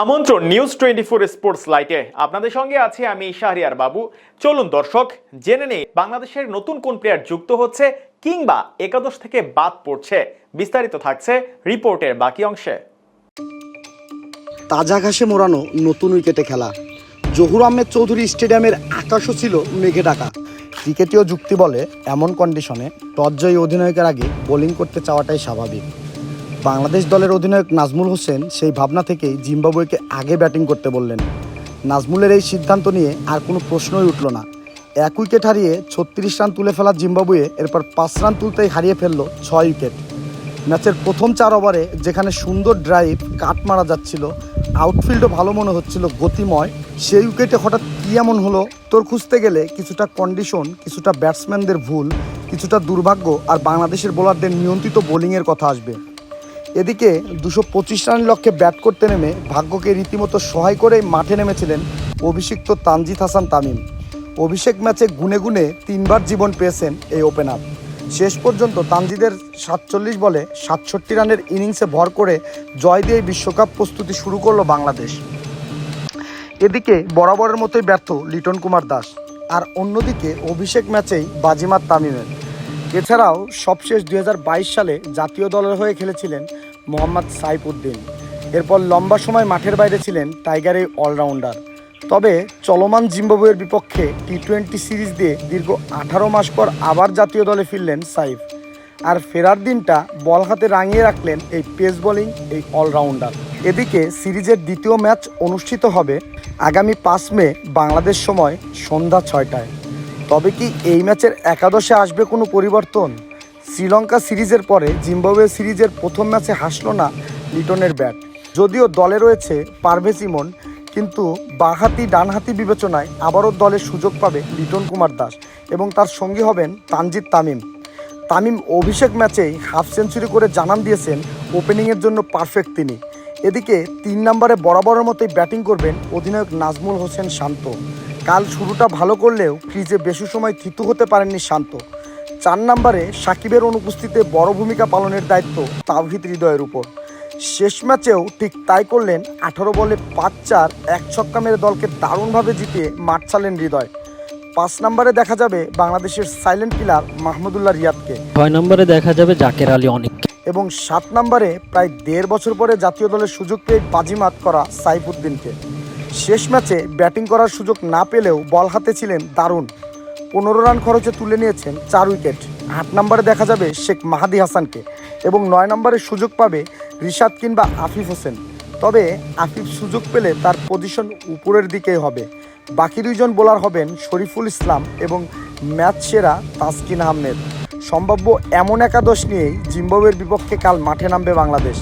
আমন্ত্রণ news twenty four sports লাইটে আপনাদের সঙ্গে আছি আমি শাহরিয়ার বাবু। চলুন দর্শক, জেনে নেই বাংলাদেশের নতুন কোন প্লেয়ার যুক্ত হচ্ছে কিংবা একাদশ থেকে বাদ পড়ছে। বিস্তারিত থাকছে রিপোর্টের বাকি অংশে। তাজা ঘাসে মোড়ানো নতুন উইকেটে খেলা। জহুর আহমেদ চৌধুরী স্টেডিয়ামের আকাশও ছিল মেঘে ঢাকা। ক্রিকেটীয় যুক্তি বলে, এমন কন্ডিশনে টস জয়ী অধিনায়কের আগে বোলিং করতে চাওয়াটাই স্বাভাবিক। বাংলাদেশ দলের অধিনায়ক নাজমুল হোসেন সেই ভাবনা থেকেই জিম্বাবুয়েকে আগে ব্যাটিং করতে বললেন। নাজমুলের এই সিদ্ধান্ত নিয়ে আর কোনো প্রশ্নই উঠল না। এক উইকেট হারিয়ে ছত্রিশ রান তুলে ফেলা জিম্বাবুয়ে এরপর পাঁচ রান তুলতেই হারিয়ে ফেলল ছয় উইকেট। ম্যাচের প্রথম চার ওভারে যেখানে সুন্দর ড্রাইভ কাট মারা যাচ্ছিল আউটফিল্ডও ভালো মনে হচ্ছিল গতিময়, সেই উইকেটে হঠাৎ কী এমন হলো? তোর খুঁজতে গেলে কিছুটা কন্ডিশন কিছুটা ব্যাটসম্যানদের ভুল, কিছুটা দুর্ভাগ্য আর বাংলাদেশের বোলারদের নিয়ন্ত্রিত বোলিংয়ের কথা আসবে। এদিকে দুশো পঁচিশ রানের লক্ষ্যে ব্যাট করতে নেমে ভাগ্যকে রীতিমতো সহায় করেই মাঠে নেমেছিলেন অভিষিক্ত তানজিদ হাসান তামিম। অভিষেক ম্যাচে গুনে গুনে তিনবার জীবন পেয়েছেন এই ওপেনার। শেষ পর্যন্ত তানজিদের সাতচল্লিশ বলে সাতষট্টি রানের ইনিংসে ভর করে জয় দিয়ে বিশ্বকাপ প্রস্তুতি শুরু করল বাংলাদেশ। এদিকে বরাবরের মতোই ব্যর্থ লিটন কুমার দাস। আর অন্যদিকে অভিষেক ম্যাচেই বাজিমাত তামিমের। এছাড়াও সবশেষ দু হাজার বাইশ সালে জাতীয় দলের হয়ে খেলেছিলেন মোহাম্মদ সাইফুদ্দিন। এরপর লম্বা সময় মাঠের বাইরে ছিলেন টাইগারের অলরাউন্ডার। তবে চলমান জিম্বাবুয়ের বিপক্ষে টি টোয়েন্টি সিরিজ দিয়ে দীর্ঘ আঠারো মাস পর আবার জাতীয় দলে ফিরলেন সাইফ। আর ফেরার দিনটা বল হাতে রাঙিয়ে রাখলেন এই পেস বোলিং, এই অলরাউন্ডার। এদিকে সিরিজের দ্বিতীয় ম্যাচ অনুষ্ঠিত হবে আগামী পাঁচ মে, বাংলাদেশ সময় সন্ধ্যা ছয়টায়। তবে কি এই ম্যাচের একাদশে আসবে কোনো পরিবর্তন? শ্রীলঙ্কা সিরিজের পরে জিম্বাবুয়ে সিরিজের প্রথম ম্যাচে হাসল না লিটনের ব্যাট। যদিও দলে রয়েছে পারভেজ ইমন কিন্তু বাঁহাতি ডানহাতি বিবেচনায় আবারও দলে সুযোগ পাবে লিটন কুমার দাস এবং তার সঙ্গী হবেন তানজিদ তামিম। তামিম অভিষেক ম্যাচেই হাফ সেঞ্চুরি করে জানান দিয়েছেন ওপেনিংয়ের জন্য পারফেক্ট তিনি। এদিকে তিন নম্বরে বরাবরের মতোই ব্যাটিং করবেন অধিনায়ক নাজমুল হোসেন শান্ত। কাল শুরুটা ভালো করলেও ক্রিজে বেশি সময় থিতু হতে পারেননি শান্ত। চার নম্বরে সাকিবের অনুপস্থিতিতে বড় ভূমিকা পালনের দায়িত্ব তাওহিদ হৃদয়ের উপর। শেষ ম্যাচেও ঠিক তাই করলেন আঠারো বলে পাঁচ চার এক ছক্কা মেরে দলকে দারুণভাবে জিতিয়ে মাঠ ছাড়লেন হৃদয়। পাঁচ নম্বরে দেখা যাবে বাংলাদেশের সাইলেন্ট কিলার মাহমুদুল্লাহ রিয়াদকে। ছয় নম্বরে দেখা যাবে জাকের আলী অনেক। এবং সাত নম্বরে প্রায় দেড় বছর পরে জাতীয় দলের সুযোগ পেয়ে বাজিমাত করা সাইফুদ্দিনকে। শেষ ম্যাচে ব্যাটিং করার সুযোগ না পেলেও বল হাতে ছিলেন দারুণ। পনেরো রান খরচে তুলে নিয়েছেন চার উইকেট। আট নম্বরে দেখা যাবে শেখ মাহাদি হাসানকে এবং নয় নম্বরে সুযোগ পাবে রিশাদ কিংবা আফিফ হোসেন। তবে আফিফ সুযোগ পেলে তার পজিশন উপরের দিকেই হবে। বাকি দুইজন বোলার হবেন শরীফুল ইসলাম এবং ম্যাচ সেরা তাসকিন আহমেদ। সম্ভাব্য এমন একাদশ নিয়েই জিম্বাবুয়ের বিপক্ষে কাল মাঠে নামবে বাংলাদেশ।